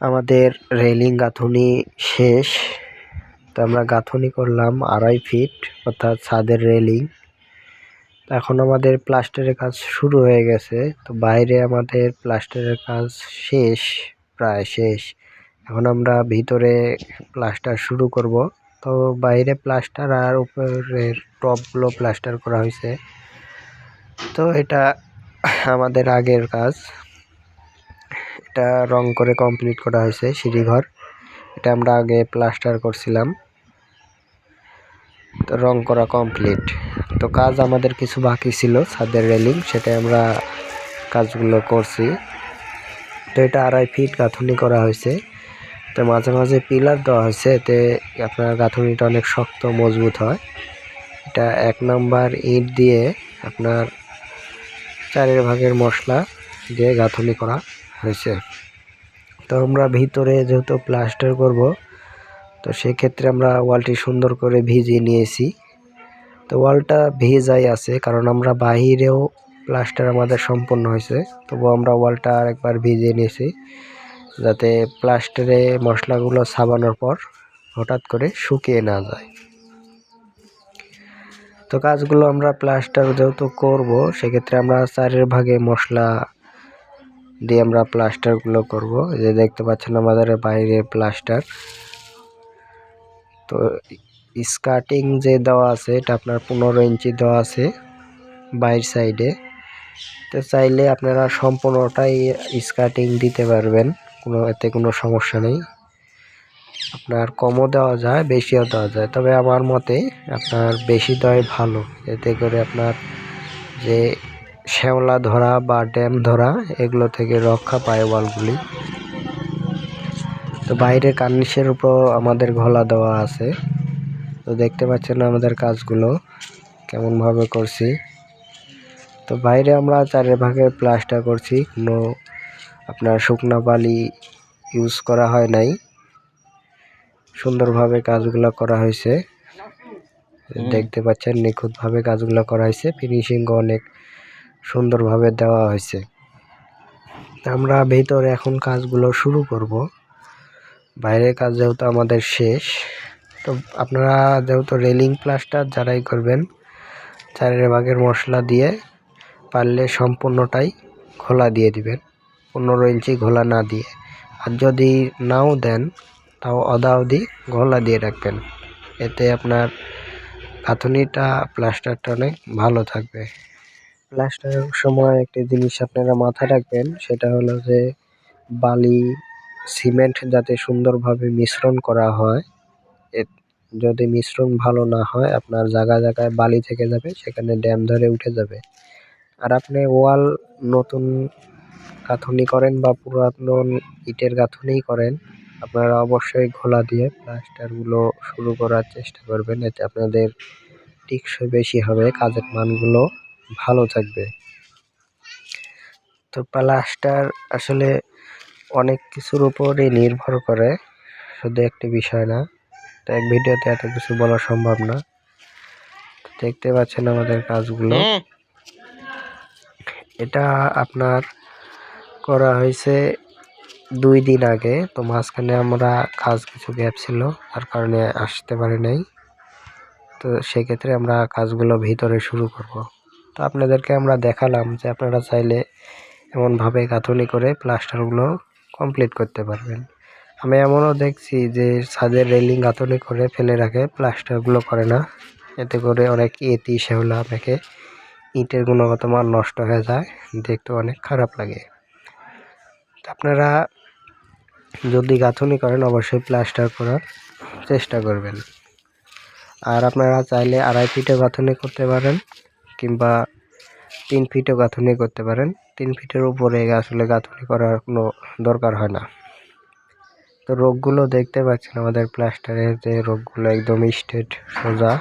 আমাদের রেলিং গাঁথুনি শেষ। তো আমরা গাঁথুনি করলাম আড়াই ফিট অর্থাৎ ছাদের রেলিং এখন আমাদের প্লাস্টারের কাজ শুরু হয়ে গেছে। তো বাইরে আমাদের প্লাস্টারের কাজ শেষ, প্রায় শেষ। এখন আমরা ভিতরে প্লাস্টার শুরু করব। তো বাইরে প্লাস্টার আর উপরের টপগুলো প্লাস্টার করা হয়েছে। তো এটা আমাদের আগের কাজ। এটা রং করে কমপ্লিট করা হয়েছে সিঁড়িঘর। এটা আমরা আগে প্লাস্টার করছিলাম। তো রং করা কমপ্লিট তো কাজ আমাদের কিছু বাকি ছিল, ছাদের রেলিং সেটা আমরা কাজগুলো করছি। তো এটা আড়াই ফিট গাঁথুনি করা হয়েছে। তো মাঝে মাঝে পিলার দেওয়া হয়েছে, এতে আপনার গাঁথুনিটা অনেক শক্ত, মজবুত হয়। এটা এক নাম্বার ইট দিয়ে আপনার চারের ভাগের মশলা দিয়ে গাঁথুনি করা। হয়েছে। তো আমরা ভিতরে যেহেতু প্লাস্টার করব, তো সেক্ষেত্রে আমরা ওয়ালটি সুন্দর করে ভিজিয়ে নিয়েছি। তো ওয়ালটা ভেজাই আছে, কারণ আমরা বাহিরেও প্লাস্টার আমাদের সম্পূর্ণ হয়েছে। তবু আমরা ওয়ালটা আরেকবার ভিজিয়ে নিয়েছি, যাতে প্লাস্টারে মশলাগুলো সাবানোর পর হঠাৎ করে শুকিয়ে না যায়। তো কাজগুলো আমরা প্লাস্টার যেহেতু করব, সেক্ষেত্রে আমরা চারের ভাগে মশলা দিয়ে আমরা প্লাস্টারগুলো করব। যে দেখতে পাচ্ছেন আমাদের বাইরে প্লাস্টার তো স্কার্টিং যে দেওয়া আছে, এটা আপনার পনেরো ইঞ্চি দেওয়া আছে বাইর সাইডে তো চাইলে আপনারা সম্পূর্ণটাই স্কার্টিং দিতে পারবেন, কোনো এতে কোনো সমস্যা নেই। আপনার কমও দেওয়া যায়, বেশিও দেওয়া যায়। তবে আমার মতে আপনার বেশি দেওয়াই ভালো, এতে করে আপনার যে শ্যাওলা ধরা বা ড্যাম ধরা এগুলো থেকে রক্ষা পায় ওয়ালগুলি। তো বাইরে কার্নিশের উপর আমাদের ঘোলা দেওয়া আছে। তো দেখতে পাচ্ছেন আমাদের কাজগুলো কেমনভাবে করছি। তো বাইরে আমরা চারের ভাগে প্লাস্টার করছি কোনো আপনার শুকনা বালি ইউজ করা হয় নাই। সুন্দরভাবে কাজগুলো করা হয়েছে। দেখতে পাচ্ছেন নিখুঁতভাবে কাজগুলো করা হয়েছে। ফিনিশিংও অনেক সুন্দরভাবে দেওয়া হয়েছে। আমরা ভিতরে এখন কাজগুলো শুরু করব। বাইরের কাজ যেহেতু আমাদের শেষ, তো আপনারা যেহেতু রেলিং প্লাস্টার যারাই করবেন, চারের ভাগের মশলা দিয়ে পারলে সম্পূর্ণটাই খোলা দিয়ে দিবেন, পনেরো ইঞ্চি ঘোলা না দিয়ে। আর যদি নাও দেন, তাও অদা অদি ঘোলা দিয়ে রাখবেন। এতে আপনার গাঁথুনিটা, প্লাস্টারটা অনেক ভালো থাকবে। প্লাস্টারের সময় একটি জিনিস আপনারা মাথায় রাখবেন, সেটা হলো যে বালি, সিমেন্ট যাতে সুন্দরভাবে মিশ্রণ করা হয় যদি মিশ্রণ ভালো না হয়, আপনার জায়গায় জায়গায় বালি থেকে যাবে, সেখানে ড্যাম ধরে উঠে যাবে। আর আপনি ওয়াল নতুন গাঁথুনি করেন বা পুরাতন ইটের গাঁথুনিই করেন, আপনারা অবশ্যই ঘোলা দিয়ে প্লাস্টারগুলো শুরু করার চেষ্টা করবেন, এতে আপনাদের টিকসই বেশি হবে, কাজের মানগুলো ভালো থাকবে। তো প্লাস্টার আসলে অনেক কিছুর উপরে নির্ভর করে শুধু একটি বিষয় না। তো এক ভিডিওতে এত কিছু বলা সম্ভব না। দেখতে পাচ্ছেন আমাদের কাজগুলো। এটা আপনার করা হয়েছে দুই দিন আগে। তো মাঝখানে আমরা কাজ কিছু গ্যাপ ছিল তার কারণে আসতে পারি নাই। তো সেক্ষেত্রে আমরা কাজগুলো ভিতরে শুরু করব। তো আপনাদেরকে আমরা দেখালাম যে আপনারা চাইলে এমনভাবে গাঁথনি করে প্লাস্টারগুলো কমপ্লিট করতে পারবেন। আমি এমনও দেখছি যে ছাদের রেলিং গাঁথনি করে ফেলে রাখে, প্লাস্টারগুলো করে না। এতে করে অনেক এতি শেওলা মেখে ইটের গুণগত মান নষ্ট হয়ে যায়, দেখতে অনেক খারাপ লাগে। আপনারা যদি গাঁথনি করেন, অবশ্যই প্লাস্টার করার চেষ্টা করবেন। আর আপনারা চাইলে আড়াই ফিটে গাঁথনি করতে পারেন। কিংবা তিন ফিটও গাঁথুনি করতে পারেন। তিন ফিটের উপরে আসলে গাঁথুনি করার কোনো দরকার হয় না। তো রোগগুলো দেখতে পাচ্ছেন আমাদের প্লাস্টারের যে রোগগুলো, একদম স্ট্রেট সোজা।